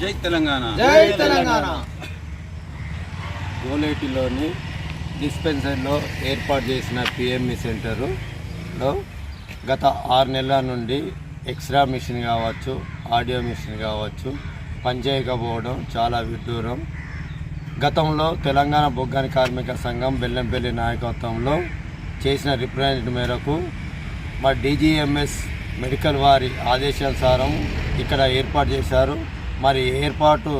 జై తెలంగాణ. జై తెలంగాణ. గోలేటిలోని డిస్పెన్సరీలో ఏర్పాటు చేసిన పిఎంఈ సెంటరులో గత ఆరు నెలల నుండి ఎక్స్రా మిషన్ కావచ్చు ఆడియో మిషన్ కావచ్చు పనిచేయకపోవడం చాలా విడ్డూరం. గతంలో తెలంగాణ బొగ్గాని కార్మిక సంఘం బెల్లంపల్లి నాయకత్వంలో చేసిన రిప్రజెంట్ మేరకు మా డీజీఎంఎస్ మెడికల్ వారి ఆదేశానుసారం ఇక్కడ ఏర్పాటు చేశారు. మరి ఏర్పాటు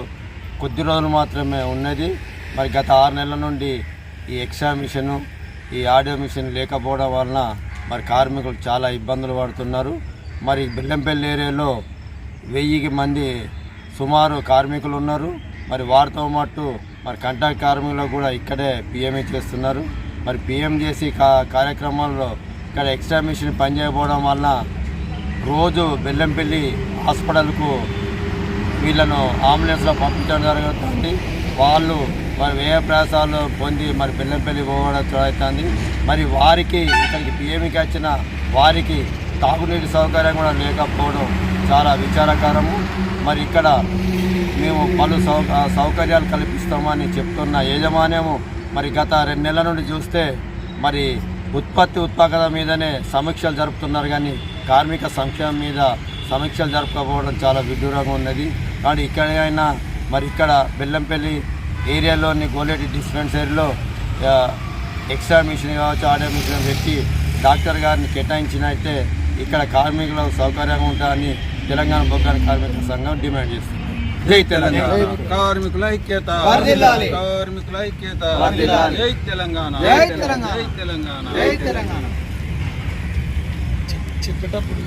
కొద్ది రోజులు మాత్రమే ఉన్నది. మరి గత ఆరు నెలల నుండి ఈ ఎక్స్ట్రా మిషను ఈ ఆడియో మిషన్ లేకపోవడం వలన మరి కార్మికులు చాలా ఇబ్బందులు పడుతున్నారు. మరి బెల్లంపల్లి ఏరియాలో వెయ్యికి మంది సుమారు కార్మికులు ఉన్నారు. మరి వారితో మట్టు మరి కంట్రాక్ట్ కార్మికులు కూడా ఇక్కడే పిఎంఏ చేస్తున్నారు. మరి పిఎం చేసి కా కార్యక్రమాల్లో ఇక్కడ ఎక్స్ట్రా మిషన్ పనిచేయకపోవడం వలన రోజు బెల్లంపల్లి హాస్పిటల్కు వీళ్ళను అంబులెన్స్లో పంపించడం జరుగుతుంది. వాళ్ళు మరి వ్యయ ప్రయాసాలు పొంది మరి బెల్లంపల్లి పోవడం జరుగుతుంది. మరి వారికి ఇక్కడికి పిఎంకి వచ్చిన వారికి తాగునీటి సౌకర్యం కూడా లేకపోవడం చాలా విచారకరము. మరి ఇక్కడ మేము పలు సౌ సౌకర్యాలు కల్పిస్తామని చెప్తున్న యజమాన్యము మరి గత రెండు నెలల నుండి చూస్తే మరి ఉత్పత్తి ఉత్పాదక మీదనే సమీక్షలు జరుపుతున్నారు కానీ కార్మిక సంక్షేమం మీద సమీక్షలు జరపకపోవడం చాలా విడ్డూరంగా ఉన్నది. కానీ ఇక్కడైనా మరి ఇక్కడ బెల్లంపల్లి ఏరియాలోని గోలేటి డిస్పెన్సరీలో ఎక్స్ట్రా మిషన్ కావచ్చు ఆడియో మిషన్ పెట్టి డాక్టర్ గారిని కేటాయించినైతే ఇక్కడ కార్మికులకు సౌకర్యంగా ఉంటాయని తెలంగాణ బొగ్గాని కార్మిక సంఘం డిమాండ్ చేస్తుంది. జై తెలంగాణ. కార్మికుల ఐక్యత. వర్ధిల్లాలి. కార్మికుల ఐక్యత. తెలంగాణ. జై తెలంగాణ. జై తెలంగాణ. జై తెలంగాణ. చెప్పేటప్పుడు